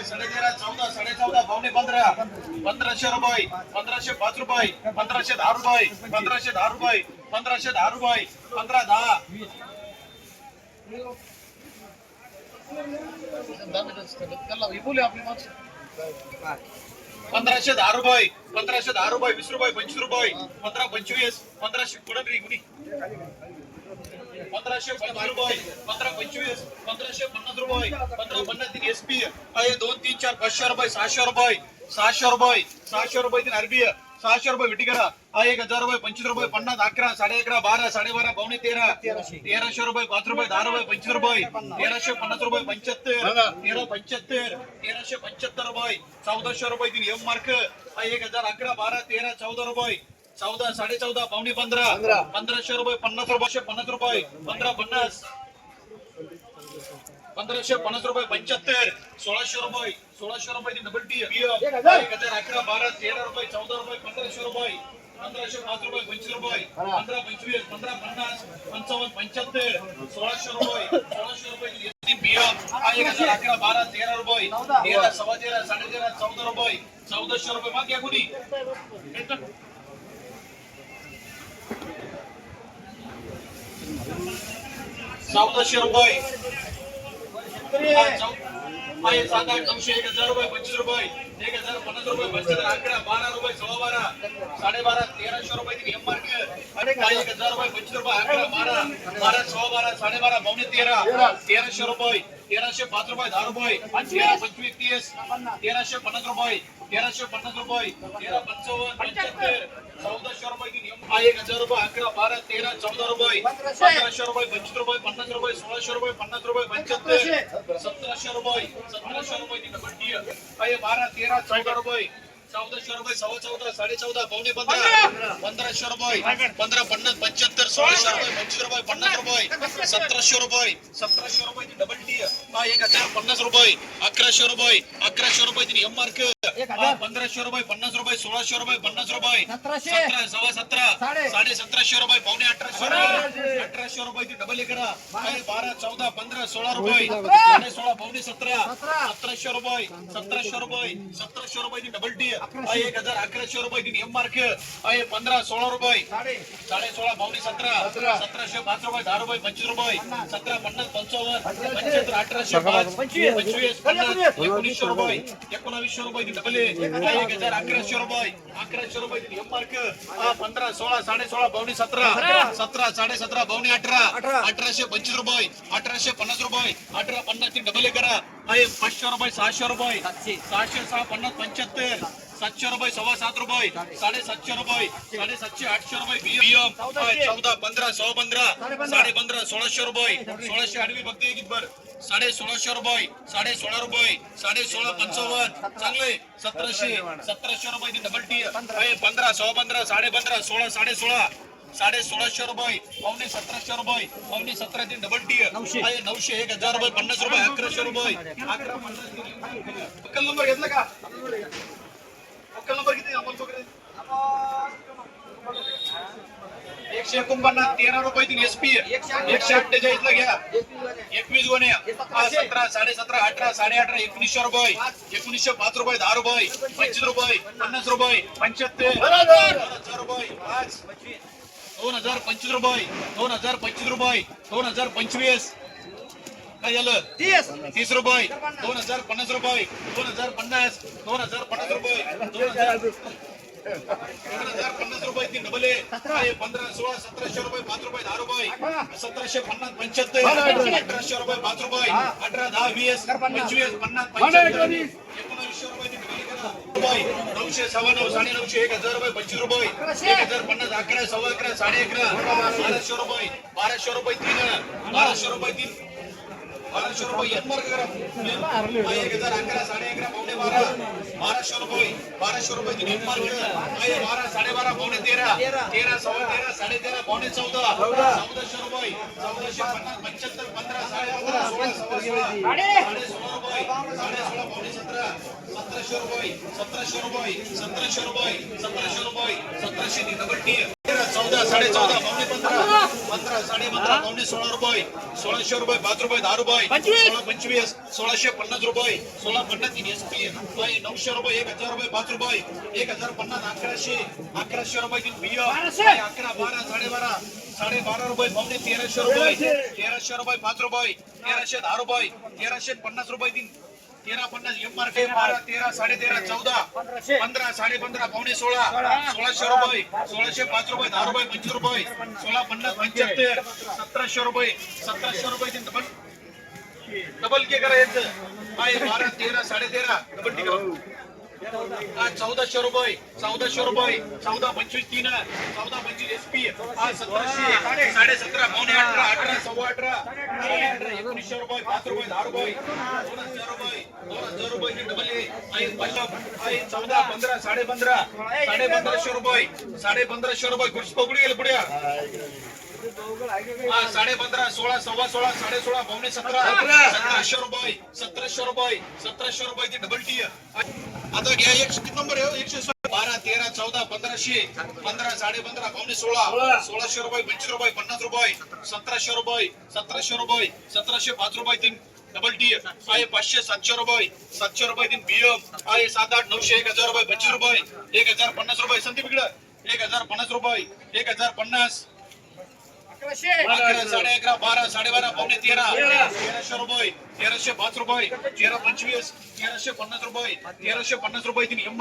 रुपये साडे तेरा चौदा साडे चौदा पावणे पंधरा. पंधराशे रुपये पंधराशे पाच रुपये पंधराशे दहा रुपये पंधराशे दहा रुपये पंधराशे दहा रुपये पंधरा दहा. पंधराशे दहा रुपये पंधराशे दहा रुपये वीस रुपये पंचवीस रुपये पंधरा पंचवीस पंधराशे कुठं पंधराशे पंधरा रुपये पंधरा पंचवीस पंधराशे पन्नास रुपये पंधरा पन्नास तीन एसपी आहे दोन तीन चार पाचशे रुपये सहाशे रुपये सहाशे रुपये सहाशे रुपये तीन आरबीआय सहाशे रुपये विटी करा. हा एक हजार रुपये पंचवीस रुपये पन्नास अकरा साडे अकरा बारा साडेबारा पावणे तेरा. तेराशे रुपये पाच रुपये दहा रुपये पंचवीस रुपये. तेराशे पन्नास रुपये पंच्याहत्तर. तेरा पंच्याहत्तर. तेराशे पंच्याहत्तर रुपये. चौदाशे रुपये तीन. एम मार्क हा एक हजार अकरा बारा तेरा चौदा रुपये. चौदा साडे चौदा पावणे पंधरा. पंधराशे रुपये पन्नास रुपये पन्नास रुपये. पंधरा पन्नास. पंधराशे पन्नास रुपये पंच्याहत्तर सोळाशे रुपये सोळाशे रुपये डबल टी अकरा बारा तेरा रुपये चौदा रुपये पंधराशे रुपये पंधराशे पाच रुपये पंचवीस रुपये पंधरा पंचवीस पंधरा पन्नास पंचावन्न पंच्याहत्तर सोळाशे रुपये सोळाशे रुपये एक हजार अकरा बारा तेरा रुपये तेरा सव्वा तेरा साडे तेरा चौदा रुपये चौदाशे रुपये. मागे कुणी? चौदाशे रुपये. हा, चौ- हा, एक सात आठ नऊशे एक हजार रुपये पंचवीस रुपये एक हजार पन्नास रुपये पंचवीस अकरा बारा रुपये सव्वा बारा साडेबारा तेराशे रुपये ती एम मार्क हा, एक हजार रुपये पंचवीस रुपये अकरा बारा बारा सव्वा बारा साडेबारा पावणे तेरा तेराशे रुपये तेराशे पाच रुपये दहा रुपये तेरा पंचवीस तीस तेराशे पन्नास रुपये तेराशे पन्नास रुपये तेरा पंचावन्न पंच्याहत्तर चौदाशे रुपये ती एम- हा, एक हजार रुपये अकरा बारा तेरा चौदा रुपये पंधराशे रुपये पंचवीस रुपये पन्नास रुपये सोळाशे रुपये पन्नास रुपये पंच्याहत्तर सतराशे रुपये सतराशे रुपये ती डबल चौदाशे रुपये सव्वा चौदा साडे चौदा पावणे पंधरा. पंधराशे रुपये. पंधरा पन्नास पंच्याहत्तर सोळाशे रुपये पंचवीस रुपये पन्नास रुपये सतराशे रुपये. सतराशे रुपये ती डबल टी हा एक हजार पन्नास रुपये. अकराशे रुपये. अकराशे रुपये ती एम मार्क पंधराशे रुपये पन्नास रुपये सोळाशे रुपये पन्नास रुपये. सतरा सव्वा सतरा. साडे. सतराशे रुपये पावणे अठराशे रुपये. अठराशे रुपये ती डबल करा आहे बारा चौदा पंधरा सोळा रुपये. साडे सोळा पावणे सतरा. सतरा. सतराशे रुपये. सतराशे रुपये. सतराशे रुपये ती डबल टी एक हजार अकराशे रुपये ती एम मार्क आहे पंधरा सोळा रुपये. साडे. सोळा पावणे सतरा. सतराशे पाच रुपये दहा रुपये पंचवीस रुपये. सतरा पन्नास पंचावन्न. पंच्याहत्तर अठराशे पाच. पंचवीस. पन्नास. एकोणीसशे रुपये. एकोणावीसशे रुपये ती डबल एक हजार. अकराशे रुपये. अकराशे रुपये ती एम मार्क हा, पंधरा सोळा साडे सोळा पावणे सतरा. सतरा. साडे सतरा अठरा. अठरा. अठराशे पंचवीस रुपये. अठराशे पन्नास रुपये. अठरा पन्नास ती डबल करा. आहे पाचशे रुपये सहाशे रुपये. सहाशे सहा पन्नास पंच्याहत्तर. सातशे रुपये सव्वा सात रुपये. साडेसातशे रुपये. साडेसातशे आठशे रुपये. चौदा पंधरा सव्वा पंधरा. साडे पंधरा. सोळाशे रुपये. सोळाशे आडवी बघते किती बर साडे सोळाशे रुपये. साडे सोळा रुपये. साडे सोळा पंचावन्न. चांगले. सतराशे. सतराशे रुपये डबल टी पंधरा सव्वा पंधरा साडे पंधरा सोळा साडे सोळा. साडे सोळाशे रुपये पावणे सतराशे रुपये पावणे सतरा ती डबल टी नऊशे. नऊशे एक हजार रुपये पन्नास रुपये अकराशे रुपये. अकरा पन्नास अक्कल नंबर घेतला का? अक्कल नंबर किती अमोल वगैरे एकशे एकोणपन्नास तेरा रुपये तीन एसपी एकशे अठ्ठेचाळीस ला घ्या. एकवीस गोण्या हा, सतरा साडे सतरा अठरा साडे अठरा एकोणीसशे रुपये. एकोणीसशे पाच रुपये दहा रुपये. पंचवीस रुपये पन्नास रुपये. पंच्याहत्तर. हजार रुपये. पाच. दोन हजार पंचवीस रुपये दोन हजार पंचवीस रुपये दोन हजार पंचवीस. काय झालं? तीस. तीस रुपये दोन हजार पन्नास रुपये दोन हजार पन्नास दोन हजार पन्नास रुपये दोन हजार दोन हजार पन्नास रुपये तीन डबल पंधरा सोळा सतराशे रुपये पाच रुपये दहा रुपये. सतराशे पन्नास पंच्याहत्तर. अठराशे रुपये पाच रुपये. अठरा दहा वीस. पंचवीस पन्नास पंच्याहत्तर एकोणावीसशे रुपये तीन डबल करा. रुपये नऊशे सव्वा नऊ साडे नऊशे एक हजार रुपये पंचवीस रुपये. एक हजार पन्नास अकरा सव्वा अकरा साडे अकरा. बाराशे रुपये बाराशे रुपये तीन. बाराशे रुपये तीन. बाराशे रुपये एक हजार अकरा साडे अकरा पावणे बारा. बाराशे रुपये बाराशे रुपये तीन. एक मार्क हा, हे बारा साडेबारा पावणे तेरा. तेरा सव्वा तेरा साडे तेरा पावणे चौदा. चौदाशे रुपये चौदाशे पन्नास पंच्याहत्तर पंधरा साडे अकरा. सोळा सतराशे रुपये सतराशे रुपये सतराशे रुपये सतराशे रुपये सतराशे तेरा चौदा साडे चौदा पावणे पंधरा पंधरा साडे पंधरा पावणे सोळा रुपये सोळाशे रुपये पाच रुपये दहा रुपये सोळा पंचवीस सोळाशे पन्नास रुपये सोळा पन्नास तीन एस पी नऊशे रुपये एक हजार रुपये पाच रुपये एक हजार पन्नास अकराशे अकराशे रुपये तीन बिय अकरा बारा साडे बारा रुपये पावणे तेराशे रुपये. तेराशे रुपये पाच रुपये. तेराशे दहा रुपये. तेराशे पन्नास रुपये तीन तेरा पन्नास एम आर पी बारा तेरा साडे तेरा चौदा. पंधरा साडे पंधरा पावणे सोळा. सोळाशे रुपये. सोळाशे पाच रुपये दहा रुपये पंचवीस रुपये. सोळा पन्नास पंच्याहत्तर. सतराशे रुपये. सतराशे रुपये तीन डबल डबल के करायचं आहे बारा तेरा साडे तेरा डबल टी आज चौदाशे रुपये चौदाशे रुपये चौदा पंचवीस तीन चौदा पंचवीस एस पी आज सतराशे साडे सतरा पावणे अठरा अठरा सव्वा अठरा एकोणीसशे रुपये पाच रुपये दहा रुपये दोन हजार रुपये दोन हजार रुपये हे डबल आहे. चौदा पंधरा साडे पंधरा साडे पंधराशे रुपये साडे पंधराशे रुपये खुर्ची पकडू गेले पुढे. साडे पंधरा सोळा सव्वा सोळा साडे सोळा पावणे सतरा सतराशे रुपये सतराशे रुपये सतराशे रुपये ती डबल टी आता घ्या एकशे किती नंबर आहे एकशे बारा तेरा चौदा पंधराशे पंधरा साडे पंधरा पावणे सोळा सोळाशे रुपये पंचवीस रुपये पन्नास रुपये सतराशे रुपये सतराशे रुपये सतराशे पाच रुपये तीन डबल टी आहे पाचशे सातशे रुपये सातशे रुपये तीन बीएम आहे सात आठ नऊशे एक हजार रुपये पंचवीस रुपये एक हजार पन्नास रुपये संदीप इकडं. एक हजार पन्नास रुपये एक हजार पन्नास अकरा साडे अकरा बारा साडेबारा पावणे तेरा. तेराशे रुपये तेराशे पाच रुपये तेरा पंचवीस तेराशे पन्नास रुपये तेराशे पन्नास रुपये तिने एम